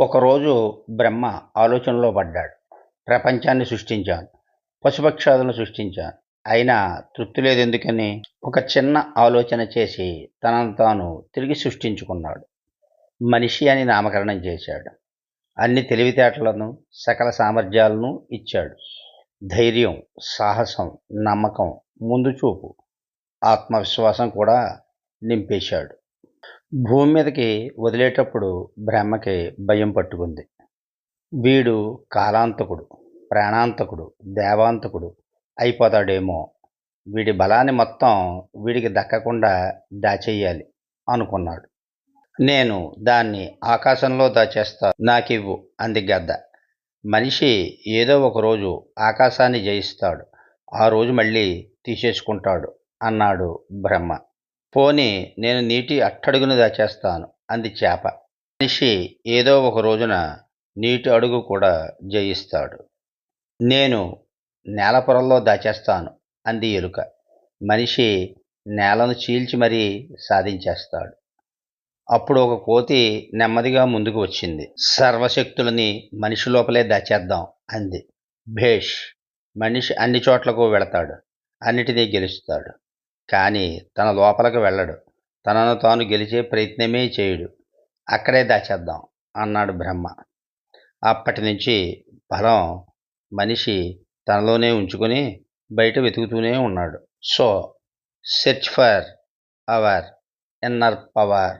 ఒకరోజు బ్రహ్మ ఆలోచనలో పడ్డాడు. ప్రపంచాన్ని సృష్టించాను. పశుపక్షాదులను సృష్టించాను. అయినా తృప్తి లేదు ఎందుకని ఒక చిన్న ఆలోచన చేసి తనను తాను తిరిగి సృష్టించుకున్నాడు. మనిషి అని నామకరణం చేశాడు. అన్ని తెలివితేటలను సకల సామర్థ్యాలను ఇచ్చాడు. ధైర్యం సాహసం నమ్మకం ముందు చూపు ఆత్మవిశ్వాసం కూడా నింపేశాడు. భూమి మీదకి వదిలేటప్పుడు బ్రహ్మకి భయం పట్టుకుంది. వీడు కాలాంతకుడు ప్రాణాంతకుడు దేవాంతకుడు అయిపోతాడేమో. వీడి బలాన్ని మొత్తం వీడికి దక్కకుండా దాచేయాలి అనుకున్నాడు. నేను దాన్ని ఆకాశంలో దాచేస్తా నాకివ్వు అంది గద్ద. మనిషి ఏదో ఒక రోజు ఆకాశాన్ని జయిస్తాడు ఆ రోజు మళ్ళీ తీసేసుకుంటాడు అన్నాడు బ్రహ్మ. పోని నేను నీటి అట్టడుగును దాచేస్తాను అంది చేప. మనిషి ఏదో ఒక రోజున నీటి అడుగు కూడా జయిస్తాడు. నేను నేల పొరల్లో దాచేస్తాను అంది ఎలుక. మనిషి నేలను చీల్చి మరీ సాధించేస్తాడు. అప్పుడు ఒక కోతి నెమ్మదిగా ముందుకు వచ్చింది. సర్వశక్తులని మనిషి లోపలే దాచేద్దాం అంది. భేష్ మనిషి అన్ని చోట్లకు వెళతాడు అన్నిటినీ గెలుస్తాడు. కానీ తన లోపలికి వెళ్ళడు. తనను తాను గెలిచే ప్రయత్నమే చేయడు. అక్కడే దాచేద్దాం అన్నాడు బ్రహ్మ. అప్పటి నుంచి బలం మనిషి తనలోనే ఉంచుకొని బయట వెతుకుతూనే ఉన్నాడు. So search for our inner power